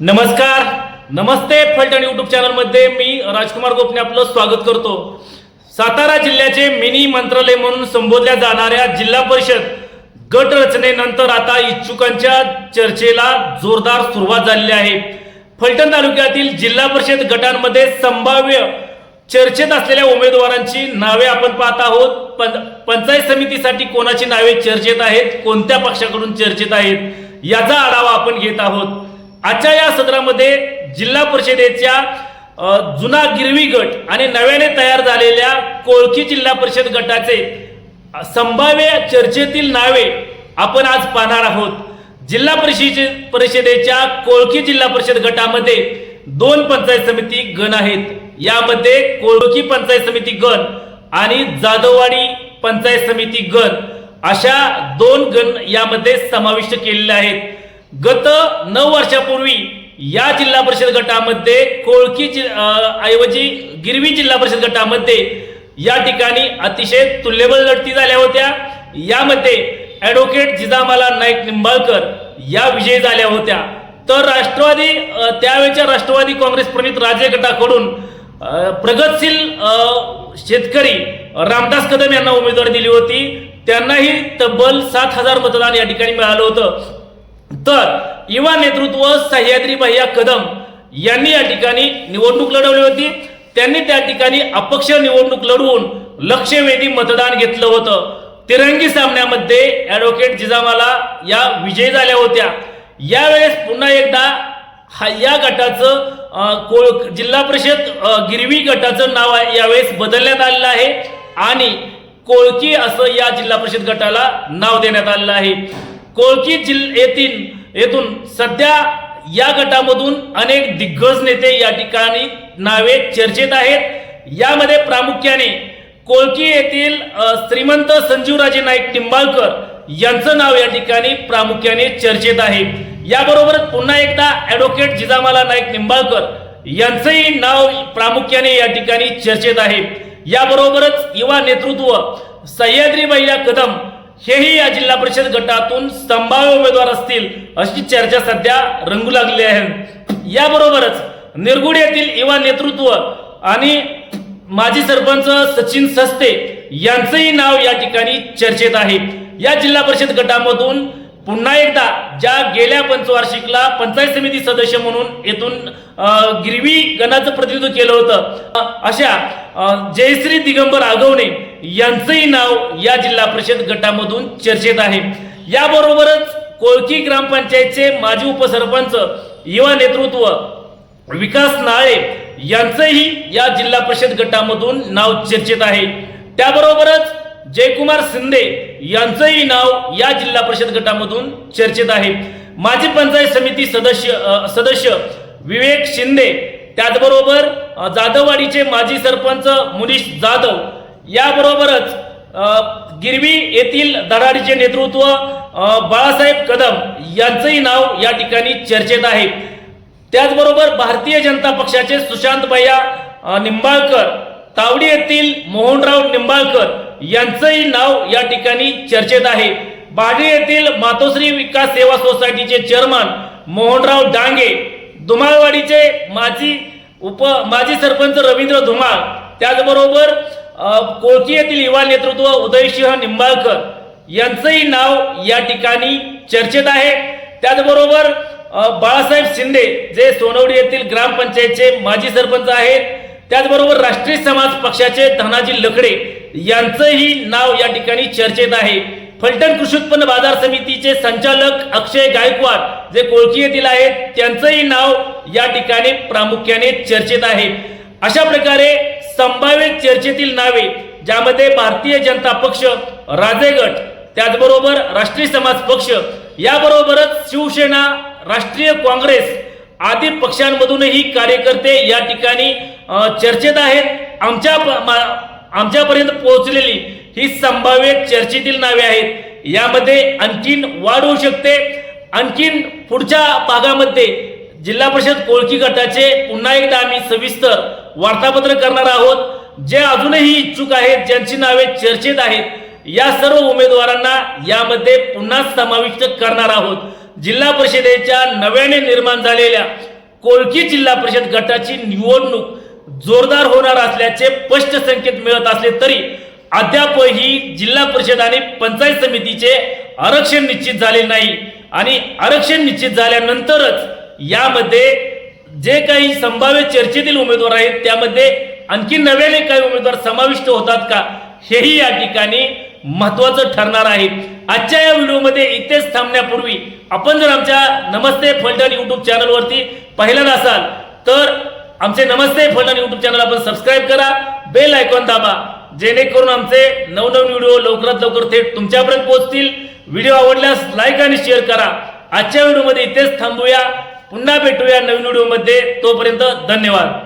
नमस्कार. नमस्ते फलटण युट्यूब चॅनलमध्ये मी राजकुमार गोपने आपलं स्वागत करतो. सातारा जिल्ह्याचे मिनी मंत्रालय म्हणून संबोधल्या जाणाऱ्या जिल्हा परिषद गट रचनेनंतर आता इच्छुकांच्या चर्चेला जोरदार सुरुवात झालेली आहे. फलटण तालुक्यातील जिल्हा परिषद गटांमध्ये संभाव्य चर्चेत असलेल्या उमेदवारांची नावे आपण पाहत आहोत. पं- पंचायत समितीसाठी कोणाची नावे चर्चेत आहेत कोणत्या पक्षाकडून चर्चेत आहेत याचा आढावा आपण घेत आहोत. आजच्या या सत्रामध्ये जिल्हा परिषदेच्या जुना गिरवी गट आणि नव्याने तयार झालेल्या कोळकी जिल्हा परिषद गटाचे संभाव्य चर्चेतील नावे आपण आज पाहणार आहोत. जिल्हा परिषदे परिषदेच्या कोळकी जिल्हा परिषद गटामध्ये दोन पंचायत समिती गण आहेत. यामध्ये कोळकी पंचायत समिती गण आणि जाधववाडी पंचायत समिती गण अशा दोन गण यामध्ये समाविष्ट केलेले आहेत. गत नऊ वर्षापूर्वी या जिल्हा परिषद गटामध्ये कोळकी जि- ऐवजी गिरवी जिल्हा परिषद गटामध्ये या ठिकाणी अतिशय तुल्यबल लढती झाल्या होत्या. यामध्ये ॲडव्होकेट जिजामाला नाईक निंबाळकर या विजयी झाल्या होत्या. तर राष्ट्रवादी त्यावेळच्या राष्ट्रवादी काँग्रेस प्रणित राजे गटाकडून प्रगतशील शेतकरी रामदास कदम यांना उमेदवारी दिली होती. त्यांनाही तब्बल सात हजार मतदान या ठिकाणी मिळालं होतं. तर युवा नेतृत्व सह्याद्री भैया कदम यांनी या ठिकाणी निवडणूक लढवली होती. त्यांनी त्या ठिकाणी अपक्ष निवडणूक लढवून लक्षवेधी मतदान घेतलं होतं. तिरंगी सामन्यामध्ये ॲडव्होकेट जिजामाला या विजयी झाल्या होत्या. यावेळेस पुन्हा एकदा हा या गटाचं कोळ जिल्हा परिषद गिरवी गटाचं नाव आहे. यावेळेस बदलण्यात आलेलं आहे आणि कोळकी असं या जिल्हा परिषद गटाला नाव देण्यात आलेलं आहे. कोळकी जिल्ह येथील येथून सध्या या गटामधून अनेक दिग्गज नेते या ठिकाणी नावे चर्चेत आहेत. यामध्ये प्रामुख्याने कोळकी येथील श्रीमंत संजीवराजे नाईक निंबाळकर यांचं नाव या ठिकाणी प्रामुख्याने चर्चेत आहे. याबरोबरच पुन्हा एकदा ॲडव्होकेट जिजामाला नाईक निंबाळकर यांचंही नाव प्रामुख्याने या ठिकाणी चर्चेत आहे. याबरोबरच युवा नेतृत्व सह्याद्री भैया कदम हेही या जिल्हा परिषद गटातून संभाव्य उमेदवार असतील अशी चर्चा सध्या रंगू लागली आहे. याबरोबरच निरगुड येथील युवा नेतृत्व आणि माजी सरपंच सचिन सस्ते यांचंही नाव या ठिकाणी चर्चेत आहे. या जिल्हा परिषद गटामधून पुन्हा एकदा ज्या गेल्या पंचवार्षिकला पंचायत समिती सदस्य म्हणून येथून गिरवी गणाचं प्रतिनिधित्व केलं होतं. अशा जयश्री दिगंबर आगवणे यांचंही नाव या जिल्हा परिषद गटामधून चर्चेत आहे. याबरोबरच कोळकी ग्रामपंचायतचे माजी उपसरपंच युवा नेतृत्व विकास नाळे यांचंही या जिल्हा परिषद गटामधून नाव चर्चेत आहे. त्याबरोबरच जयकुमार शिंदे यांचंही नाव या जिल्हा परिषद गटामधून चर्चेत आहे. माजी पंचायत समिती सदस्य सदस्य विवेक शिंदे त्याचबरोबर जाधववाडीचे माजी सरपंच मुनीश जाधव. याबरोबरच गिरवी येथील धडाडीचे नेतृत्व बाळासाहेब कदम यांचंही नाव या ठिकाणी चर्चेत आहे. त्याचबरोबर भारतीय जनता पक्षाचे सुशांत भैया निंबाळकर तावडी येथील मोहनराव निंबाळकर यांचंही नाव या ठिकाणी चर्चेत आहे. बाडी येथील मातोश्री विकास सेवा सोसायटीचे चेअरमन मोहनराव डांगे धुमाळवाडीचे माजी उप माजी सरपंच रवींद्र धुमाळ त्याचबरोबर कोळकी येथील युवा नेतृत्व उदयसिंह निंबाळकर यांचंही नाव या ठिकाणी चर्चेत आहे. त्याचबरोबर बाळासाहेब शिंदे जे सोनवडी येथील ग्रामपंचायतचे माजी सरपंच आहेत. त्याचबरोबर राष्ट्रीय समाज पक्षाचे धनाजी लकडे यांचंही नाव या ठिकाणी चर्चेत आहे. फलटण कृषी उत्पन्न बाजार समितीचे संचालक अक्षय गायकवाड जे कोळकी येथील आहेत त्यांचंही नाव या ठिकाणी प्रामुख्याने चर्चेत आहे. अशा प्रकारे संभाव्य चर्चेतील नावे ज्यामध्ये भारतीय जनता पक्ष राजेगट त्याचबरोबर राष्ट्रीय समाज पक्ष याबरोबरच शिवसेना राष्ट्रीय काँग्रेस आदी पक्षांमधूनही कार्यकर्ते या ठिकाणी चर्चेत आहेत. आमच्या मा- आमच्यापर्यंत पोहोचलेली ही संभाव्य चर्चेतील नावे आहेत. यामध्ये आणखीन वाढ होऊ शकते. आणखीन पुढच्या भागामध्ये जिल्हा परिषद कोळकी गटाचे पुन्हा एकदा आम्ही सविस्तर वार्तापत्र करणार आहोत. जे अजूनही इच्छुक आहेत ज्यांची नावे चर्चेत आहेत या सर्व उमेदवारांना यामध्ये पुन्हा समाविष्ट करणार आहोत. जिल्हा परिषदेच्या नव्याने निर्माण झालेल्या कोळकी जिल्हा परिषद गटाची निवडणूक जोरदार होणार असल्याचे स्पष्ट संकेत मिळत असले तरी अद्यापही जिल्हा परिषद आणि पंचायत समितीचे आरक्षण निश्चित झाले नाही. आणि आरक्षण निश्चित झाल्यानंतरच यामध्ये जे काही संभाव्य चर्चेतील उमेदवार आहेत त्यामध्ये आणखी नव्याने काही उमेदवार समाविष्ट होतात का हेही या ठिकाणी महत्वाचं ठरणार आहे. आजच्या या व्हिडिओमध्ये इथेच थांबण्यापूर्वी आपण जर आमच्या नमस्ते फलटण युट्यूब चॅनलवरती पाहिलं असाल तर आमचे नमस्ते फलटण युट्यूब चॅनल आपण सबस्क्राईब करा बेल आयकॉन दाबा जेणेकरून आमचे नवनवीन व्हिडिओ लवकरात लवकर थेट तुमच्यापर्यंत पोहोचतील. व्हिडिओ आवडल्यास लाईक आणि शेअर करा. आजच्या व्हिडिओमध्ये इथेच थांबूया. पुन्हा भेटूया नवीन व्हिडिओमध्ये. तोपर्यंत धन्यवाद.